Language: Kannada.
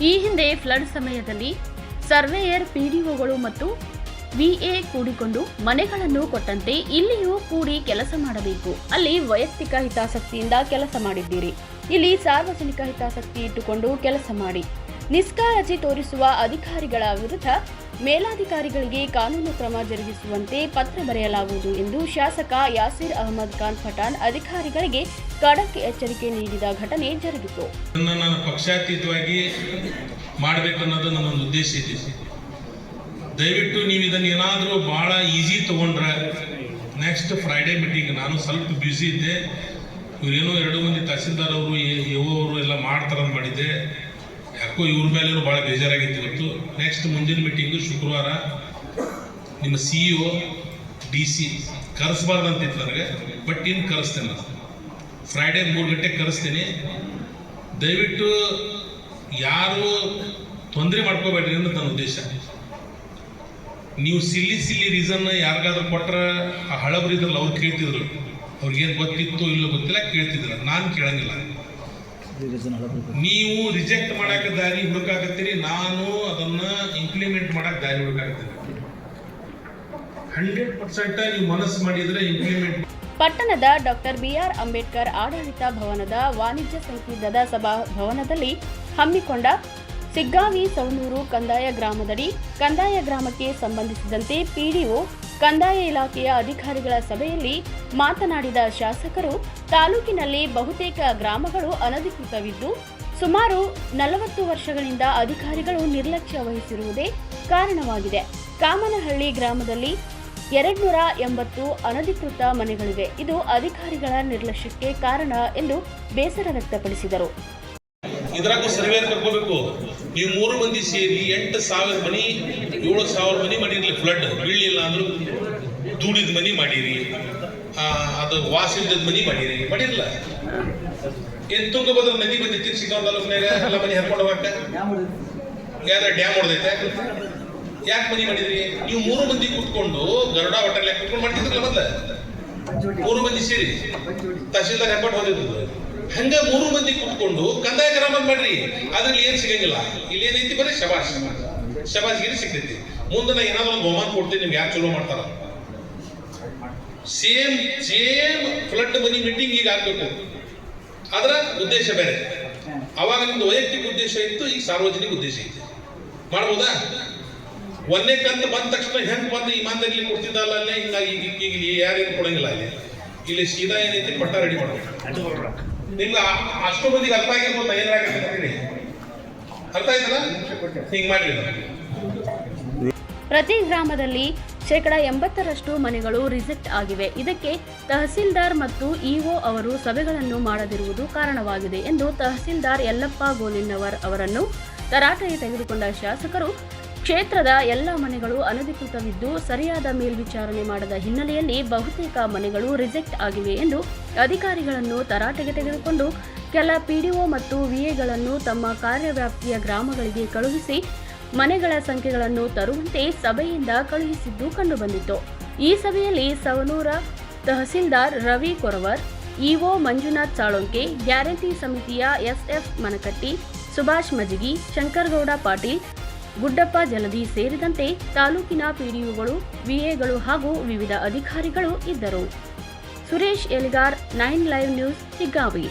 ಈ ಹಿಂದೆ ಫ್ಲಡ್ ಸಮಯದಲ್ಲಿ ಸರ್ವೇಯರ್ ಪಿಡಿಒಗಳು ಮತ್ತು ವಿಎ ಕೂಡಿಕೊಂಡು ಮನೆಗಳನ್ನು ಕೊಟ್ಟಂತೆ ಇಲ್ಲಿಯೂ ಕೂಡಿ ಕೆಲಸ ಮಾಡಬೇಕು. ಅಲ್ಲಿ ವೈಯಕ್ತಿಕ ಹಿತಾಸಕ್ತಿಯಿಂದ ಕೆಲಸ ಮಾಡಿದ್ದೀರಿ. ಇಲ್ಲಿ ಸಾರ್ವಜನಿಕ ಹಿತಾಸಕ್ತಿ ಇಟ್ಟುಕೊಂಡು ಕೆಲಸ ಮಾಡಿ. ನಿಷ್ಕಾಳಜಿ ತೋರಿಸುವ ಅಧಿಕಾರಿಗಳ ವಿರುದ್ಧ ಮೇಲಾಧಿಕಾರಿಗಳಿಗೆ ಕಾನೂನು ಕ್ರಮ ಜರುಗಿಸುವಂತೆ ಪತ್ರ ಬರೆಯಲಾಗುವುದು ಎಂದು ಶಾಸಕ ಯಾಸೀರ್ ಅಹಮದ್ ಖಾನ್ ಪಠಾಣ್ ಅಧಿಕಾರಿಗಳಿಗೆ ಖಡಕ್ ಎಚ್ಚರಿಕೆ ನೀಡಿದ ಘಟನೆ ಜರುಗಿತು. ನನ್ನ ನಾನು ಪಕ್ಷಾತೀತವಾಗಿ ಮಾಡಬೇಕು ಅನ್ನೋದು ನನ್ನೊಂದು ಉದ್ದೇಶ ಇದೆ. ದಯವಿಟ್ಟು ನೀವು ಇದನ್ನು ಏನಾದರೂ ಭಾಳ ಈಸಿ ತೊಗೊಂಡ್ರೆ ನೆಕ್ಸ್ಟ್ ಫ್ರೈಡೇ ಮೀಟಿಂಗ್ ನಾನು ಸ್ವಲ್ಪ ಬ್ಯುಸಿ ಇದ್ದೆ. ಇವರೇನೋ ಎರಡು ಮಂದಿ ತಹಸೀಲ್ದಾರ್ ಅವರು, ಎ ಅವರು ಎಲ್ಲ ಮಾಡ್ತಾರಂತ ಮಾಡಿದ್ದೆ. ಯಾಕೋ ಇವ್ರ ಮೇಲೆ ಭಾಳ ಬೇಜಾರಾಗಿತ್ತು ಇವತ್ತು. ನೆಕ್ಸ್ಟ್ ಮುಂದಿನ ಮೀಟಿಂಗು ಶುಕ್ರವಾರ ನಿಮ್ಮ C E O D C ಕರೆಸ್ಬಾರ್ದಂತಿತ್ತು ನನಗೆ ಬಟ್ ಇನ್ನು ಕರೆಸ್ತೇನೆ ನಾನು. ಫ್ರೈಡೇ ಮೂರು ಗಂಟೆಗೆ ಕರೆಸ್ತೀನಿ. ದಯವಿಟ್ಟು ಯಾರು ತೊಂದರೆ ಮಾಡ್ಕೋಬೇಡ್ರಿ ಅನ್ನೋದು ನನ್ನ ಉದ್ದೇಶ. ನೀವು ಸಿಲ್ಲಿ ಸಿಲ್ಲಿ ರೀಸನ್ ಯಾರಿಗಾದ್ರೂ ಕೊಟ್ಟರೆ ಆ ಹಳಬರಿದ್ರಲ್ಲ, ಅವ್ರು ಕೇಳ್ತಿದ್ರು. ಅವ್ರಿಗೇನು ಗೊತ್ತಿತ್ತು ಇಲ್ಲೋ ಗೊತ್ತಿಲ್ಲ ಕೇಳ್ತಿದ್ರು ನಾನು ಕೇಳಂಗಿಲ್ಲ. ನೀವು ರಿಜೆಕ್ಟ್ ಮಾಡಕ್ಕೆ ದಾರಿ ಹುಡುಕಾಕತ್ತೀರಿ ನಾನು ಅದನ್ನ ಇಂಪ್ಲಿಮೆಂಟ್ ಮಾಡಕ್ ದಾರಿ ಹುಡುಕಾಕತ್ತೀನಿ. ಹಂಡ್ರೆಡ್ ಪರ್ಸೆಂಟ್ ನೀವು ಮನಸ್ಸು ಮಾಡಿದ್ರೆ ಇಂಪ್ಲಿಮೆಂಟ್ ಪಟ್ಟಣದ ಡಾಕ್ಟರ್ ಬಿಆರ್ ಅಂಬೇಡ್ಕರ್ ಆಡಳಿತ ಭವನದ ವಾಣಿಜ್ಯ ಸಂಕೀರ್ಣದ ಸಭಾ ಭವನದಲ್ಲಿ ಹಮ್ಮಿಕೊಂಡ ಸಿಗ್ಗಾವಿ ಸವಣೂರು ಕಂದಾಯ ಗ್ರಾಮದಡಿ ಕಂದಾಯ ಗ್ರಾಮಕ್ಕೆ ಸಂಬಂಧಿಸಿದಂತೆ ಪಿಡಿಒ ಕಂದಾಯ ಇಲಾಖೆಯ ಅಧಿಕಾರಿಗಳ ಸಭೆಯಲ್ಲಿ ಮಾತನಾಡಿದ ಶಾಸಕರು, ತಾಲೂಕಿನಲ್ಲಿ ಬಹುತೇಕ ಗ್ರಾಮಗಳು ಅನಧಿಕೃತವಿದ್ದು, ಸುಮಾರು ನಲವತ್ತು ವರ್ಷಗಳಿಂದ ಅಧಿಕಾರಿಗಳು ನಿರ್ಲಕ್ಷ್ಯ ವಹಿಸಿರುವುದೇ ಕಾರಣವಾಗಿದೆ. ಕಾಮನಹಳ್ಳಿ ಗ್ರಾಮದಲ್ಲಿ ಎರಡ್ನೂರ ಎಂಬತ್ತು ಅನಧಿಕೃತ ಮನೆಗಳಿವೆ. ಇದು ಅಧಿಕಾರಿಗಳ ನಿರ್ಲಕ್ಷ್ಯಕ್ಕೆ ಕಾರಣ ಎಂದು ಬೇಸರ ವ್ಯಕ್ತಪಡಿಸಿದರು. ನೀವು ಮೂರು ಮಂದಿ ಸೇರಿ ಎಂಟು ಸಾವಿರ ಮನಿ, ಏಳು ಸಾವಿರ ಮನಿ ಮಾಡಿರ್ಲಿ ಫ್ಲಡ್ ಬೀಳಲಿಲ್ಲ ಅಂದ್ರು ದೂಡಿದ ಮನಿ ಮಾಡಿರಿ. ಅದು ವಾಸ ಇಲ್ಲದ ಮನಿ ಮಾಡಿರಿ. ಮಾಡಿರಲ್ಲ ಏನ್ ತುಂಗಭದ್ರ ನದಿ ಬಂದಿತ್ತು ಸಿಗೋ ತಾಲೂಕಿನಾಗ? ಎಲ್ಲ ಮನಿ ಹರ್ಕೊಂಡು ಹೋಗಕ್ಕ ಯಾವ್ದಾರ ಡ್ಯಾಮ್ ಹೊಡೆದೈತೆ? ಯಾಕೆ ಮನಿ ಮಾಡಿದ್ರಿ? ನೀವು ಮೂರು ಮಂದಿ ಕೂತ್ಕೊಂಡು ಗರುಡ ಹೋಟೆಲ್ ಕೂತ್ಕೊಂಡು ಮಾಡ್ತಿದ್ರಲ್ಲ ಮೊದ್ಲ? ಮೂರು ಮಂದಿ ಸೇರಿ? ತಹಸೀಲ್ದಾರ್ ಹೆಬ್ಬಟ್ಟು ಹೋದಿದ್ದು. ಹಂಗ ಮೂರು ಮಂದಿ ಕೂತ್ಕೊಂಡು ಕಂದಾಯ ಗ್ರಾಮ ಮಾಡ್ರಿ. ಅದ್ರಲ್ಲಿ ಏನ್ ಸಿಗಂಗಿಲ್ಲ. ಇಲ್ಲಿ ಏನೈತಿ ಬರೀ ಶಬಾಷ್. ಶಬಾಷ್ಗಿರಿ ಸಿಗ್ತೈತಿ. ಮುಂದೆ ನಾ ಏನಾದ್ರು ಒಂದು ಬಹುಮಾನ ಕೊಡ್ತೀನಿ, ನಿಮ್ಗೆ ಯಾರು ಚಲೋ ಮಾಡ್ತಾರ? Same same flood money meeting ಈಗ ಆಗ್ಬೇಕು. ಅದರ ಉದ್ದೇಶ ಬೇರೆ. ಅವಾಗ ನಿಮ್ದು ವೈಯಕ್ತಿಕ ಉದ್ದೇಶ ಇತ್ತು, ಈಗ ಸಾರ್ವಜನಿಕ ಉದ್ದೇಶ ಇತ್ತು ಮಾಡ್ಬೋದಾ? ಒಂದೇ ಕಂತು ಬಂದ ತಕ್ಷಣ ಹೆಂಗ್ ಬಂದು ಇಮಾನ್ದಾರಿ ಕೊಡ್ತಿದ್ದಲ್ಲ, ಅಲ್ಲೇ ಹಿಂಗಾಗಿ ಈಗ ಈಗ ಯಾರೇನು ಕೊಡಂಗಿಲ್ಲ ಅಲ್ಲಿ. ಇಲ್ಲಿ ಸೀದಾ ಏನೈತಿ ಪಟ್ಟ ರೆಡಿ ಮಾಡ್ಬೇಕು. ನಿಮ್ಗೆ ಆ- ಅಷ್ಟು ಮಂದಿಗೆ ಅರ್ಥ ಆಗಿರ್ಬೋದು ನಾ ಏನ್ ಹೇಳಕತ್ತೀನಿ ಹೇಳಿ. ಅರ್ಥ ಆಯ್ತಲ್ಲ? ಹಿಂಗ್ ಮಾಡಿ ಪ್ರತಿ ಗ್ರಾಮದಲ್ಲಿ ಶೇಕಡ ಎಂಬತ್ತರಷ್ಟು ಮನೆಗಳು ರಿಜೆಕ್ಟ್ ಆಗಿವೆ. ಇದಕ್ಕೆ ತಹಸೀಲ್ದಾರ್ ಮತ್ತು ಇಒ ಅವರು ಸಭೆಗಳನ್ನು ಮಾಡದಿರುವುದು ಕಾರಣವಾಗಿದೆ ಎಂದು ತಹಸೀಲ್ದಾರ್ ಯಲ್ಲಪ್ಪ ಗೋಲಿನ್ನವರ್ ಅವರನ್ನು ತರಾಟೆಗೆ ತೆಗೆದುಕೊಂಡ ಶಾಸಕರು ಕ್ಷೇತ್ರದ ಎಲ್ಲ ಮನೆಗಳು ಅನಧಿಕೃತವಿದ್ದು ಸರಿಯಾದ ಮೇಲ್ವಿಚಾರಣೆ ಮಾಡದ ಹಿನ್ನೆಲೆಯಲ್ಲಿ ಬಹುತೇಕ ಮನೆಗಳು ರಿಜೆಕ್ಟ್ ಆಗಿವೆ ಎಂದು ಅಧಿಕಾರಿಗಳನ್ನು ತರಾಟೆಗೆ ತೆಗೆದುಕೊಂಡು ಕೆಲ ಪಿಡಿಒ ಮತ್ತು ವಿಎಗಳನ್ನು ತಮ್ಮ ಕಾರ್ಯವ್ಯಾಪ್ತಿಯ ಗ್ರಾಮಗಳಿಗೆ ಕಳುಹಿಸಿ ಮನೆಗಳ ಸಂಖ್ಯೆಗಳನ್ನು ತರುವಂತೆ ಸಭೆಯಿಂದ ಕಳುಹಿಸಿದ್ದು ಕಂಡುಬಂದಿತ್ತು. ಈ ಸಭೆಯಲ್ಲಿ ಸವನೂರ ತಹಸೀಲ್ದಾರ್ ರವಿ ಕೊರವರ್, ಇಒ ಮಂಜುನಾಥ್ ಸಾಳೋಂಕೆ, ಗ್ಯಾರಂಟಿ ಸಮಿತಿಯ ಎಸ್ಎಫ್ ಮನಕಟ್ಟಿ, ಸುಭಾಷ್ ಮಜಗಿ ಶಂಕರಗೌಡ ಪಾಟೀಲ್ ಗುಡ್ಡಪ್ಪ ಜಲದಿ ಸೇರಿದಂತೆ ತಾಲೂಕಿನ ಪಿಡಿಒಗಳು, ವಿಎಗಳು ಹಾಗೂ ವಿವಿಧ ಅಧಿಕಾರಿಗಳು ಇದ್ದರು. Suresh Eligar, nine live news Siggavi